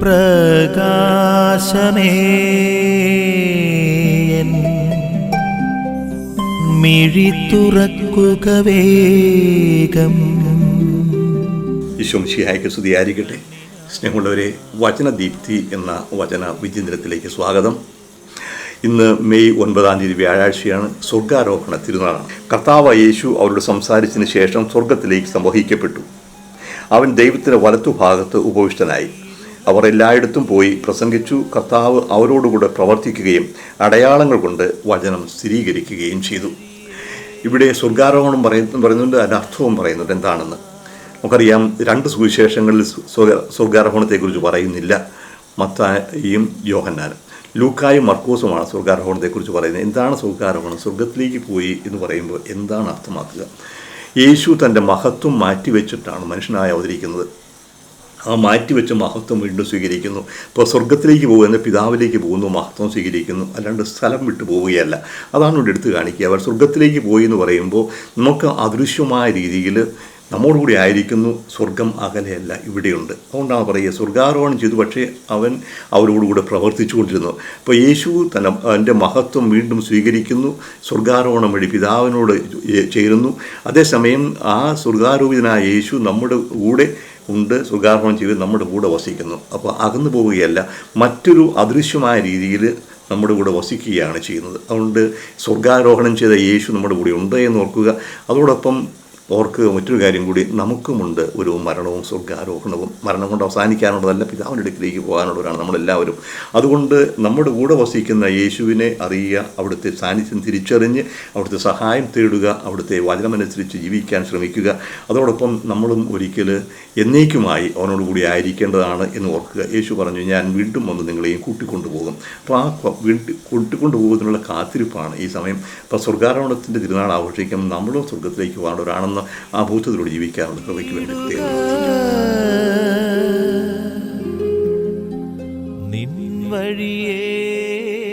പ്രകാശമേ. മിഴി തുറക്കുക വേഗം. ഈശോംശിഹായ്ക്ക് സ്തുതിയായിരിക്കട്ടെ. സ്നേഹമുള്ളവരെ വചനദീപ്തി എന്ന വചന വിചിന്തനത്തിലേക്ക് സ്വാഗതം. ഇന്ന് മെയ് ഒൻപതാം തീയതി വ്യാഴാഴ്ചയാണ് സ്വർഗാരോഹണ തിരുനാളാണ് കർത്താവ് യേശു അവരോട് സംസാരിച്ചതിന് ശേഷം സ്വർഗത്തിലേക്ക് സംവഹിക്കപ്പെട്ടു. അവൻ ദൈവത്തിന്റെ വലത്തുഭാഗത്ത് ഉപവിഷ്ടനായി. അവർ എല്ലായിടത്തും പോയി പ്രസംഗിച്ചു. കർത്താവ് അവരോടുകൂടെ പ്രവർത്തിക്കുകയും അടയാളങ്ങൾ കൊണ്ട് വചനം സ്ഥിരീകരിക്കുകയും ചെയ്തു. ഇവിടെ സ്വർഗാരോഹണം പറയുന്നു പറയുന്നുണ്ട് അതിന്റെ അർത്ഥവും പറയുന്നുണ്ട് എന്താണെന്ന് നമുക്കറിയാം. രണ്ട് സുവിശേഷങ്ങളിൽ സ്വ- സ്വർഗാരോഹണത്തെക്കുറിച്ച് പറയുന്നില്ല. മത്തായും യോഹന്നാനും. ലൂക്കായും മർക്കോസുമാണ് സ്വർഗാരോഹണത്തെക്കുറിച്ച് പറയുന്നത്. എന്താണ് സ്വർഗാരോഹണം? സ്വർഗത്തിലേക്ക് പോയി എന്ന് പറയുമ്പോൾ എന്താണ് അർത്ഥമാക്കുക? യേശു തന്റെ മഹത്വം മാറ്റിവെച്ചിട്ടാണ് മനുഷ്യനായി അവതരിക്കുന്നത്. ആ മാറ്റിവെച്ച മഹത്വം വീണ്ടും സ്വീകരിക്കുന്നു. ഇപ്പോൾ സ്വർഗത്തിലേക്ക് പോകുന്ന പിതാവിലേക്ക് പോകുന്നു മഹത്വം സ്വീകരിക്കുന്നു. അല്ലാണ്ട് സ്ഥലം വിട്ടു പോവുകയല്ല. അതാണ് ഇവിടെ എടുത്ത് കാണിക്കുക. അവർ സ്വർഗത്തിലേക്ക് പോയി എന്ന് പറയുമ്പോൾ നമുക്ക് അദൃശ്യമായ രീതിയിൽ നമ്മോടുകൂടി ആയിരിക്കുന്നു. സ്വർഗം അകലെയല്ല ഇവിടെയുണ്ട്. അതുകൊണ്ടാണ് പറയുക സ്വർഗാരോഹണം ചെയ്തു പക്ഷേ അവൻ അവരോടുകൂടെ പ്രവർത്തിച്ചു കൊണ്ടിരുന്നു. അപ്പോൾ യേശു തന്നെ അവന്റെ മഹത്വം വീണ്ടും സ്വീകരിക്കുന്നു. സ്വർഗാരോഹണം വഴി പിതാവിനോട് ചേരുന്നു. അതേസമയം ആ സ്വർഗാരോഹിതനായ യേശു നമ്മുടെ കൂടെ ഉണ്ട് സുഖാർഹം ചെയ്ത് നമ്മുടെ കൂടെ വസിക്കുന്നു. അപ്പോൾ അകന്നു പോവുകയല്ല മറ്റൊരു അദൃശ്യമായ രീതിയിൽ നമ്മുടെ കൂടെ വസിക്കുകയാണ് ചെയ്യുന്നത്. അതുകൊണ്ട് സ്വർഗാരോഹണം ചെയ്ത യേശു നമ്മുടെ കൂടെ ഉണ്ട് എന്ന് ഓർക്കുക. അതോടൊപ്പം ഓർക്കുക മറ്റൊരു കാര്യം കൂടി നമുക്കുമുണ്ട് ഒരു മരണവും സ്വർഗാരോഹണവും. മരണം കൊണ്ട് അവസാനിക്കാനുള്ളതല്ല പിതാവിന്റെ അടുക്കിലേക്ക് പോകാനുള്ളവരാണ് നമ്മളെല്ലാവരും. അതുകൊണ്ട് നമ്മുടെ കൂടെ വസിക്കുന്ന യേശുവിനെ അറിയുക അവിടുത്തെ സാന്നിധ്യം തിരിച്ചറിഞ്ഞ് അവിടുത്തെ സഹായം തേടുക അവിടുത്തെ വചനമനുസരിച്ച് ജീവിക്കാൻ ശ്രമിക്കുക. അതോടൊപ്പം നമ്മളും ഒരിക്കൽ എന്നേക്കുമായി അവനോട് കൂടി ആയിരിക്കേണ്ടതാണ് എന്ന് ഓർക്കുക. യേശു പറഞ്ഞു ഞാൻ വീണ്ടും വന്ന് നിങ്ങളെയും കൂട്ടിക്കൊണ്ടുപോകും. അപ്പോൾ ആ വീട്ടിൽ വീട്ടി കൂട്ടിക്കൊണ്ടുപോകുന്നതിനുള്ള കാത്തിരിപ്പാണ് ഈ സമയം. ഇപ്പോൾ സ്വർഗാരോഹണത്തിന്റെ തിരുനാൾ ആഘോഷിക്കുമ്പോൾ നമ്മളും സ്വർഗത്തിലേക്ക് പോകേണ്ടവരാണെന്ന് ആ ഭൂതത്തിലൂടെ ജീവിക്കാറുണ്ട് കൃപയ്ക്ക് വേണ്ടി പ്രത്യേകം വഴിയേ